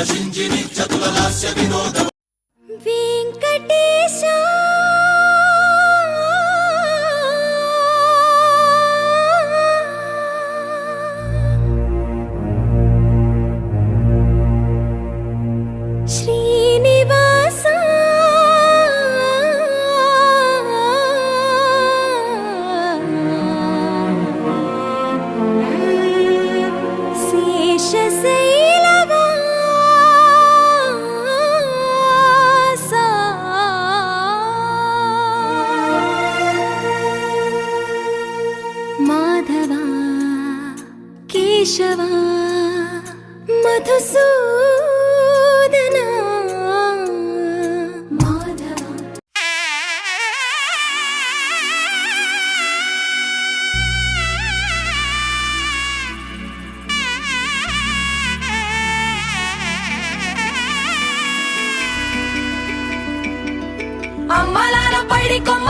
నశించిని చతుల లాస్య వినోదవ केशवा मधुसूदना माधव అమ్మలాన పడి కొమ్మ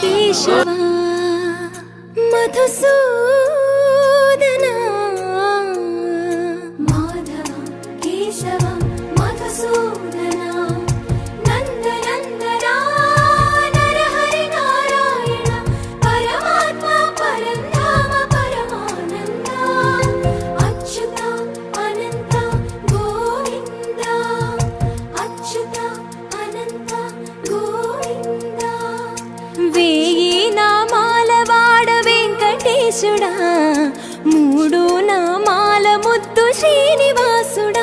केशवा मधुसू వెంకటేశుడా మూడు నామాల ముద్దు శ్రీనివాసుడా.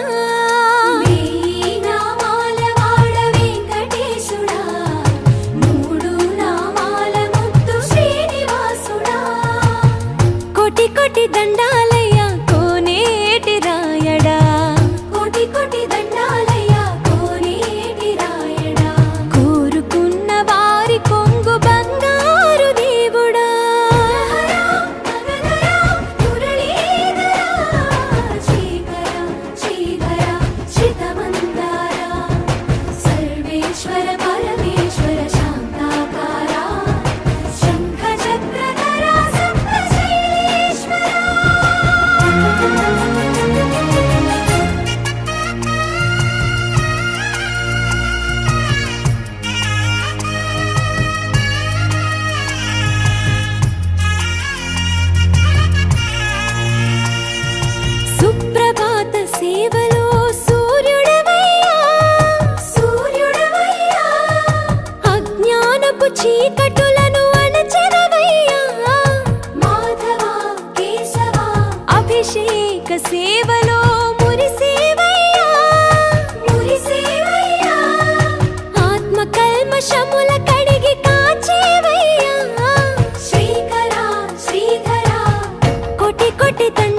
Đi.